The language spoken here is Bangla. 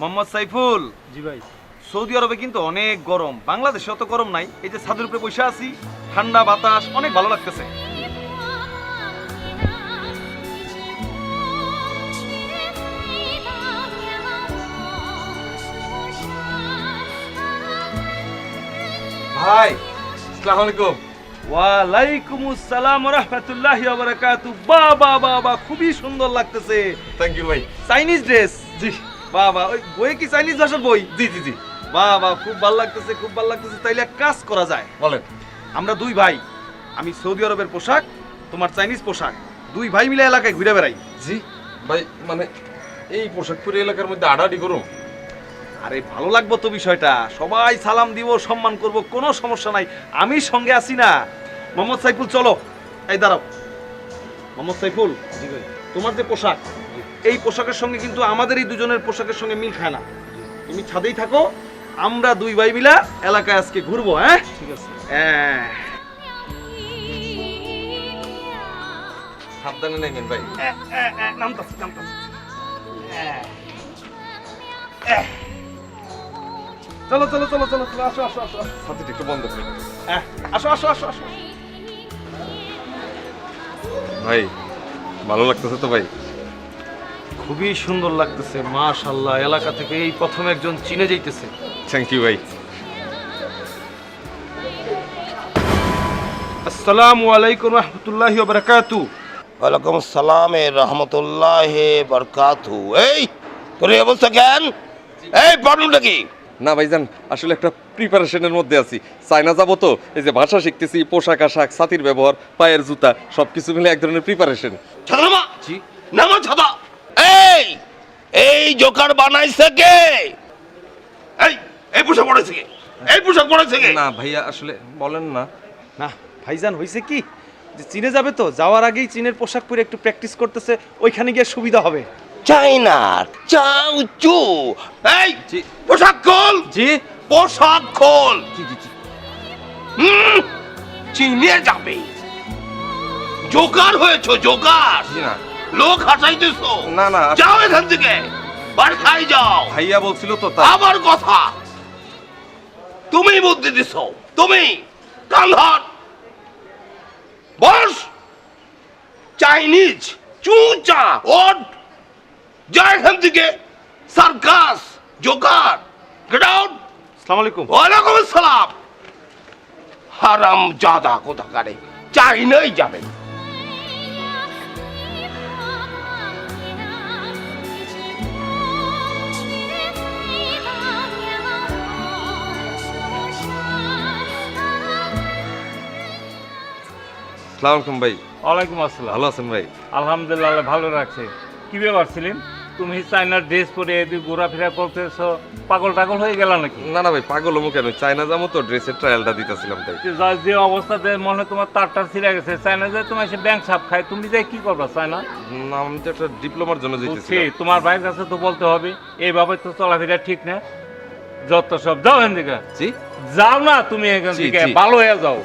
মোহাম্মদ সাইফুল। জি ভাই। সৌদি আরবে কিন্তু অনেক গরম। বাংলাদেশে অত গরম নাই। এই যে ছাদের উপরে বসে আছি ঠান্ডা বাতাস অনেক ভালো লাগতেছে। ভাই আসসালামু আলাইকুম। ওয়ালাইকুম আসসালাম রহমতুল্লাহ বারাকাতু বা বা বা বা খুবই সুন্দর লাগতেছে। থ্যাংক ইউ ভাই। চাইনিজ ড্রেস জি। বাহ বাহ ওই বই কি চাইনিজ ভাষার বই? জি জি জি। বাহ বাহ খুব ভালো লাগতেছে খুব ভালো লাগতেছে। তাইলে এক কাজ করা যায়। বলেন। আমরা দুই ভাই আমি সৌদি আরবের পোশাক তোমার চাইনিজ পোশাক দুই ভাই মিলে এলাকায় ঘুরে বেড়াই। জি ভাই মানে এই পোশাক পরে এলাকার মধ্যে আড়াআড়ি করুম আরে ভালো লাগবো তো বিষয়টা। সবাই সালাম দিব সম্মান করব কোনো সমস্যা নাই। আমি সঙ্গে আছি না। মোহাম্মদ সাইফুল চলো। এই দাঁড়াও। মোহাম্মদ সাইফুল তোমার যে পোশাক এই পোশাকের সঙ্গে কিন্তু আমাদের এই দুজনের পোশাকের সঙ্গে মিল খায় না। তুমি ছাদেই থাকো আমরা দুই ভাই মিলা এলাকায় আজকে ঘুরবো হ্যাঁ? ঠিক আছে। হ্যাঁ। সাবধানে নেবেন ভাই। নামতাছি নামতাছি। চলো চলো চলো চলো চলো আসো আসো আসো। ছাতিটা একটু বন্ধ করে হ্যাঁ, আসো আসো আসো আসো। ভাই ভালো লাগতেছে তো ভাই। খুবই সুন্দর লাগতেছে মাশাল্লাহ এলাকা থেকে এই প্রথম একজন চিনে যাইতেছে। থ্যাংক ইউ ভাই। আসসালামু আলাইকুম রহমতুল্লাহি বারাকাতু। ওয়ালাইকুম সালাম এ রহমতুল্লাহ বরকাতু। এই তোর এই অবস্থা কেন? এই প্রবলেমটা কি? না ভাইজান আসলে একটা প্রিপারেশনের মধ্যে আছি। চায়না যাব তো এই যে ভাষা শিখতেছি পোশাক আশাক ছাতির ব্যবহার পায়ের জুতা সবকিছু মিলে এক ধরনের প্রিপারেশন ছাতা নামা! জি। নামা ছাতা এই জোকার বানাইছে কে? এই এই পোশাক পড়েছে কে? এই পোশাক পড়েছে কে? না ভাইয়া আসলে বলেন না। না ভাইজান হয়েছে কি? যে চীনে যাবে তো যাওয়ার আগেই চীনের পোশাক পরে একটু প্র্যাকটিস করতেছে ওইখানে গিয়ে সুবিধা হবে। চাইনার চাউ চু। এই পোশাক খোল। জি। পোশাক খোল। জি জি জি। হুম চীনে যাবে। জোকার হয়েছো জোকার। জি না। লোক হাসাইতেছো। না না যাও এখান থেকে। যাও। ভাইয়া বলছিল তো তাই। আবার কথা। তুমি বুদ্ধি দিছো। তুমি বস। চাইনিজ চুচা ওট। যা এখান থেকে। Circus Joker. গেট আউট আসসালামু আলাইকুম। ওয়ালাইকুম আসসালাম। হারাম জাদা কোথাকারে। চাইনাই যাবে সালাম আলাইকুম ভাই। ওয়ালাইকুম আসসালাম। ভালো আছেন ভাই? আলহামদুলিল্লাহ ভালো রাখছে। কি ব্যাপার ছিলেন তুমি চাইনার ড্রেস পরে এদিকে ঘোরাফেরা করতেছো পাগল টাগল হয়ে গেল নাকি? না না ভাই পাগল হমু কেন? চায়না যাব তো ড্রেসের ট্রায়ালটা দিতেছিলাম তাই। যে অবস্থাতে মনে হয় তোমার তার টার ছিঁড়ে গেছে চায়না যে তোমার এসে ব্যাংক ছাপ খায় তুমি যাই কি করবা চায়না? না আমি তো একটা ডিপ্লোমার জন্য যেতেছিলাম। তোমার ভাইয়ের কাছে তো বলতে হবে এইভাবে তো চলাফেরা ঠিক না। যত সব যাও এখান থেকে। যাও না তুমি এখান থেকে ভালো হয়ে যাও।